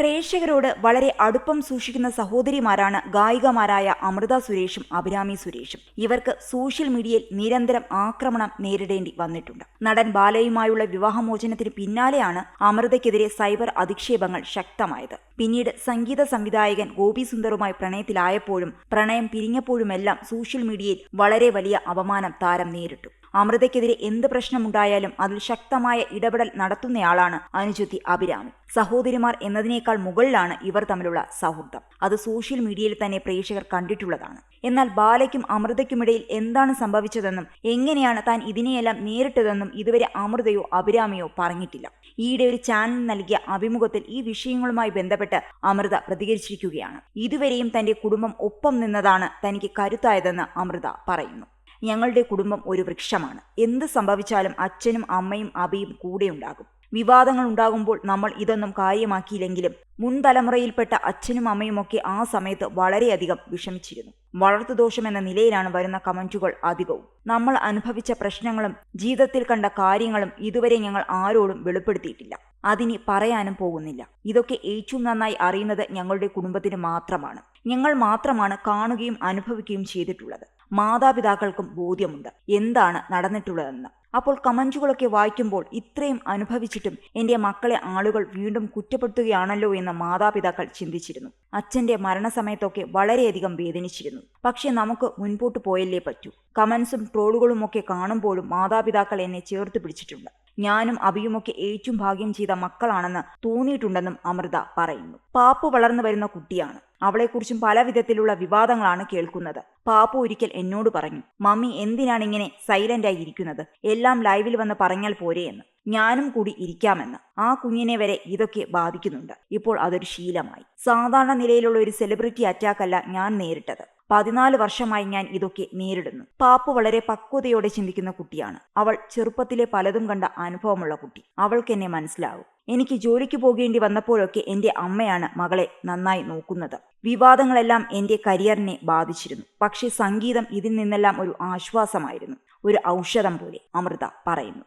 പ്രേക്ഷകരോട് വളരെ അടുപ്പം സൂക്ഷിക്കുന്ന സഹോദരിമാരാണ് ഗായികമാരായ അമൃത സുരേഷും അഭിരാമി സുരേഷും. ഇവർക്ക് സോഷ്യൽ മീഡിയയിൽ നിരന്തരം ആക്രമണം നേരിടേണ്ടി വന്നിട്ടുണ്ട്. നടൻ ബാലയുമായുള്ള വിവാഹമോചനത്തിന് പിന്നാലെയാണ് അമൃതയ്ക്കെതിരെ സൈബർ അധിക്ഷേപങ്ങൾ ശക്തമായത്. പിന്നീട് സംഗീത സംവിധായകൻ ഗോപി സുന്ദറുമായി പ്രണയത്തിലായപ്പോഴും പ്രണയം പിരിഞ്ഞപ്പോഴുമെല്ലാം സോഷ്യൽ മീഡിയയിൽ വളരെ വലിയ അപമാനം താരം നേരിട്ടു. അമൃതയ്ക്കെതിരെ എന്ത് പ്രശ്നമുണ്ടായാലും അതിൽ ശക്തമായ ഇടപെടൽ നടത്തുന്നയാളാണ് അനുജത്തി അഭിരാമി. സഹോദരിമാർ എന്നതിനേക്കാൾ മുകളിലാണ് ഇവർ തമ്മിലുള്ള സൗഹൃദം. അത് സോഷ്യൽ മീഡിയയിൽ തന്നെ പ്രേക്ഷകർ കണ്ടിട്ടുള്ളതാണ്. എന്നാൽ ബാലയ്ക്കും അമൃതയ്ക്കുമിടയിൽ എന്താണ് സംഭവിച്ചതെന്നും എങ്ങനെയാണ് താൻ ഇതിനെയെല്ലാം നേരിട്ടതെന്നും ഇതുവരെ അമൃതയോ അഭിരാമിയോ പറഞ്ഞിട്ടില്ല. ഈയിടെ ഒരു ചാനൽ നൽകിയ അഭിമുഖത്തിൽ ഈ വിഷയങ്ങളുമായി ബന്ധപ്പെട്ട് അമൃത പ്രതികരിച്ചിരിക്കുകയാണ്. ഇതുവരെയും തന്റെ കുടുംബം ഒപ്പം നിന്നതാണ് തനിക്ക് കരുത്തായതെന്ന് അമൃത പറയുന്നു. ഞങ്ങളുടെ കുടുംബം ഒരു വൃക്ഷമാണ്. എന്ത് സംഭവിച്ചാലും അച്ഛനും അമ്മയും അബിയും കൂടെയുണ്ടാകും വിവാദങ്ങൾ ഉണ്ടാകുമ്പോൾ നമ്മൾ ഇതൊന്നും കാര്യമാക്കിയില്ലെങ്കിലും മുൻ തലമുറയിൽപ്പെട്ട അച്ഛനും അമ്മയുമൊക്കെ ആ സമയത്ത് വളരെയധികം വിഷമിച്ചിരുന്നു. വളർത്തുദോഷം എന്ന നിലയിലാണ് വരുന്ന കമന്റുകൾ അധികവും. നമ്മൾ അനുഭവിച്ച പ്രശ്നങ്ങളും ജീവിതത്തിൽ കണ്ട കാര്യങ്ങളും ഇതുവരെ ഞങ്ങൾ ആരോടും വെളിപ്പെടുത്തിയിട്ടില്ല. അതിനി പറയാനും പോകുന്നില്ല. ഇതൊക്കെ ഏറ്റവും നന്നായി അറിയുന്നത് ഞങ്ങളുടെ കുടുംബത്തിന് മാത്രമാണ്. ഞങ്ങൾ മാത്രമാണ് കാണുകയും അനുഭവിക്കുകയും ചെയ്തിട്ടുള്ളത്. മാതാപിതാക്കൾക്കും ബോധ്യമുണ്ട്. എന്താണ് നടന്നിട്ടുള്ളതെന്ന്. അപ്പോൾ കമന്റുകളൊക്കെ വായിക്കുമ്പോൾ ഇത്രയും അനുഭവിച്ചിട്ടും എന്റെ മക്കളെ ആളുകൾ വീണ്ടും കുറ്റപ്പെടുത്തുകയാണല്ലോ എന്ന് മാതാപിതാക്കൾ ചിന്തിച്ചിരുന്നു. അച്ഛന്റെ മരണസമയത്തൊക്കെ വളരെയധികം വേദനിച്ചിരുന്നു. പക്ഷേ നമുക്ക് മുൻപോട്ട് പോയല്ലേ പറ്റൂ. കമൻസും ട്രോളുകളും ഒക്കെ കാണുമ്പോഴും മാതാപിതാക്കൾ എന്നെ ചേർത്ത് പിടിച്ചിട്ടുണ്ട്. ഞാനും അഭിയുമൊക്കെ ഏറ്റവും ഭാഗ്യം ചെയ്ത മക്കളാണെന്ന് തോന്നിയിട്ടുണ്ടെന്നും അമൃത പറയുന്നു. പാപ്പു വളർന്നു വരുന്ന കുട്ടിയാണ്. അവളെക്കുറിച്ചും പല വിധത്തിലുള്ള വിവാദങ്ങളാണ് കേൾക്കുന്നത്. പാപ്പു ഒരിക്കൽ എന്നോട് പറഞ്ഞു മമ്മി എന്തിനാണ് ഇങ്ങനെ സൈലന്റായി ഇരിക്കുന്നത്? എല്ലാം ലൈവിൽ വന്ന് പറഞ്ഞാൽ പോരെയെന്ന് ഞാനും കൂടി ഇരിക്കാമെന്ന്. ആ കുഞ്ഞിനെ വരെ ഇതൊക്കെ ബാധിക്കുന്നുണ്ട്. ഇപ്പോൾ അതൊരു ശീലമായി. സാധാരണ നിലയിലുള്ള ഒരു സെലിബ്രിറ്റി അറ്റാക്കല്ല ഞാൻ നേരിട്ടത്. പതിനാല് വർഷമായി ഞാൻ ഇതൊക്കെ നേരിടുന്നു. പാപ്പു വളരെ പക്വതയോടെ ചിന്തിക്കുന്ന കുട്ടിയാണ്. അവൾ ചെറുപ്പത്തിലെ പലതും കണ്ട അനുഭവമുള്ള കുട്ടി. അവൾക്ക് എന്നെ മനസ്സിലാവും. എനിക്ക് ജോലിക്ക് പോകേണ്ടി വന്നപ്പോഴൊക്കെ എന്റെ അമ്മയാണ് മകളെ നന്നായി നോക്കുന്നത്. വിവാദങ്ങളെല്ലാം എന്റെ കരിയറിനെ ബാധിച്ചിരുന്നു. പക്ഷേ സംഗീതം ഇതിൽ നിന്നെല്ലാം ഒരു ആശ്വാസമായിരുന്നു. ഒരു ഔഷധം പോലെ അമൃത പറയുന്നു.